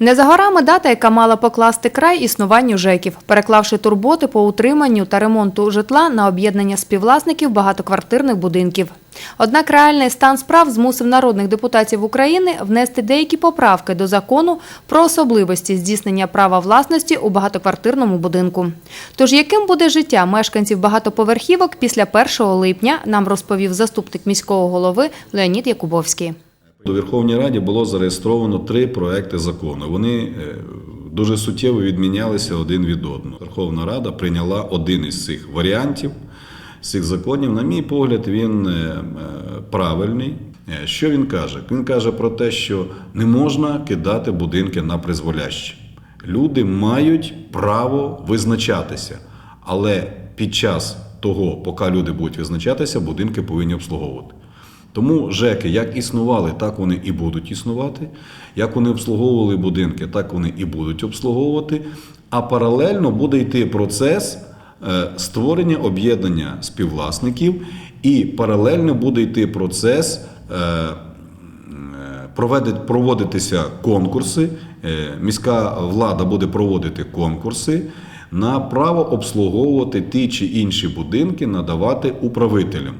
Не за горами дата, яка мала покласти край існуванню ЖЕКів, переклавши турботи по утриманню та ремонту житла на об'єднання співвласників багатоквартирних будинків. Однак реальний стан справ змусив народних депутатів України внести деякі поправки до закону про особливості здійснення права власності у багатоквартирному будинку. Тож яким буде життя мешканців багатоповерхівок після 1 липня, нам розповів заступник міського голови Леонід Якубовський. До Верховній Раді було зареєстровано три проекти закону. Вони е, дуже суттєво відмінялися один від одного. Верховна Рада прийняла один із цих варіантів, з цих законів. На мій погляд, він е, е, правильний. Що він каже? Він каже про те, що не можна кидати будинки на призволяще. Люди мають право визначатися, але під час того, поки люди будуть визначатися, будинки повинні обслуговувати. Тому ЖЕКи як існували, так вони і будуть існувати. Як вони обслуговували будинки, так вони і будуть обслуговувати. А паралельно буде йти процес е, створення об'єднання співвласників, і паралельно буде йти процес е, е, проводитися конкурси. Міська влада буде проводити конкурси на право обслуговувати ті чи інші будинки, надавати управителям.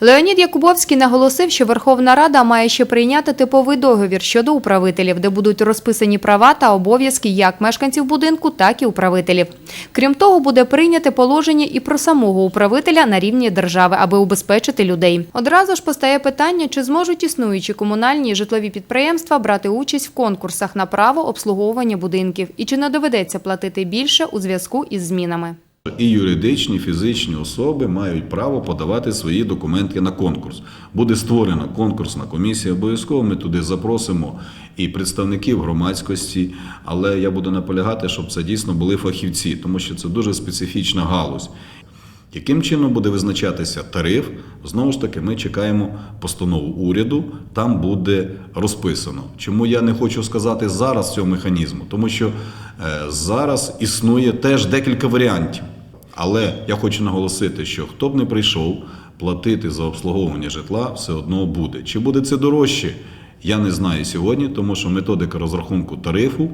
Леонід Якубовський наголосив, що Верховна Рада має ще прийняти типовий договір щодо управителів, де будуть розписані права та обов'язки як мешканців будинку, так і управителів. Крім того, буде прийняте положення і про самого управителя на рівні держави, аби убезпечити людей. Одразу ж постає питання, чи зможуть існуючі комунальні і житлові підприємства брати участь в конкурсах на право обслуговування будинків, і чи не доведеться платити більше у зв'язку із змінами. І юридичні, фізичні особи мають право подавати свої документи на конкурс. Буде створена конкурсна комісія. Обов'язково ми туди запросимо і представників громадськості, але я буду наполягати, щоб це дійсно були фахівці, тому що це дуже специфічна галузь. Яким чином буде визначатися тариф? Знову ж таки, ми чекаємо постанову уряду, там буде розписано. Чому я не хочу сказати зараз цього механізму? Тому що е, зараз існує теж декілька варіантів. Але я хочу наголосити, що хто б не прийшов платити за обслуговування житла, все одно буде. Чи буде це дорожче? Я не знаю сьогодні, тому що методика розрахунку тарифу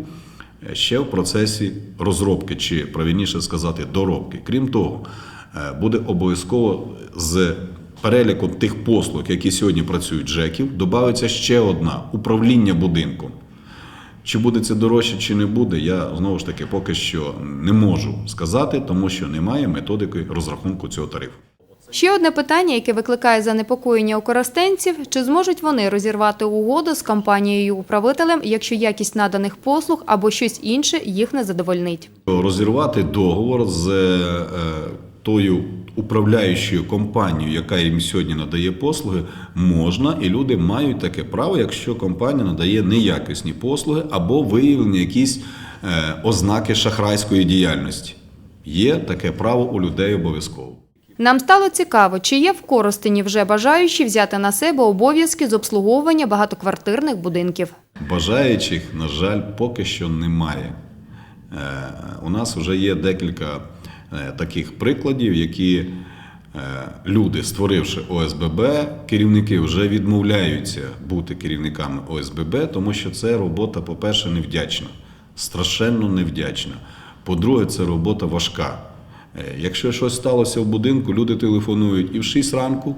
е, ще в процесі розробки, чи правильніше сказати, доробки. Крім того, е, буде обов'язково з переліку тих послуг, які сьогодні працюють ЖЕКів, додається ще одна управління будинком. Чи буде це дорожче, чи не буде, я знову ж таки поки що не можу сказати, тому що немає методики розрахунку цього тарифу. Ще одне питання, яке викликає занепокоєння у коростенців, чи зможуть вони розірвати угоду з компанією-управителем, якщо якість наданих послуг або щось інше їх не задовольнить. Розірвати договор з е, тою управляючою компанією, яка їм сьогодні надає послуги, можна, і люди мають таке право, якщо компанія надає неякісні послуги або виявлені якісь е, ознаки шахрайської діяльності. Є таке право у людей обов'язково. Нам стало цікаво, чи є в Коростені вже бажаючі взяти на себе обов'язки з обслуговування багатоквартирних будинків. Бажаючих, на жаль, поки що немає. Е, У нас вже є декілька таких прикладів, які е, люди, створивши ОСББ, керівники вже відмовляються бути керівниками ОСББ, тому що це робота, по-перше, невдячна, страшенно невдячна. По-друге, це робота важка. Е, Якщо щось сталося в будинку, люди телефонують і в 6 ранку,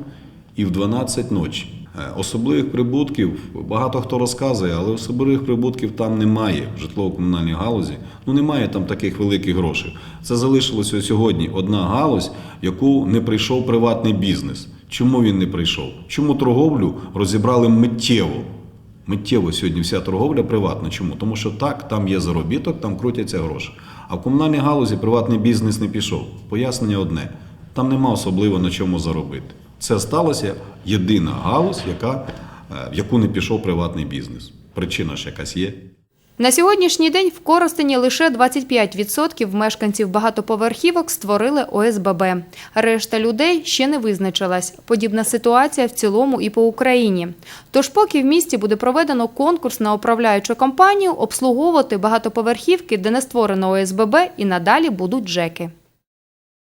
і в 12 ночі. Е, Особливих прибутків багато хто розказує, але особливих прибутків там немає в житлово-комунальній галузі. Ну немає там таких великих грошей. Це залишилося сьогодні одна галузь, яку не прийшов приватний бізнес. Чому він не прийшов? Чому торговлю розібрали миттєво? Миттєво сьогодні вся торговля приватна. Чому? Тому що так, там є заробіток, там крутяться гроші. А в комунальній галузі приватний бізнес не пішов. Пояснення одне: там нема особливо на чому заробити. Це сталося єдина галузь, яка, е, в яку не пішов приватний бізнес. Причина ж якась є. На сьогоднішній день в Коростені лише 25% мешканців багатоповерхівок створили ОСББ. Решта людей ще не визначилась. Подібна ситуація в цілому і по Україні. Тож, поки в місті буде проведено конкурс на управляючу компанію, обслуговувати багатоповерхівки, де не створено ОСББ, і надалі будуть ЖЕКи.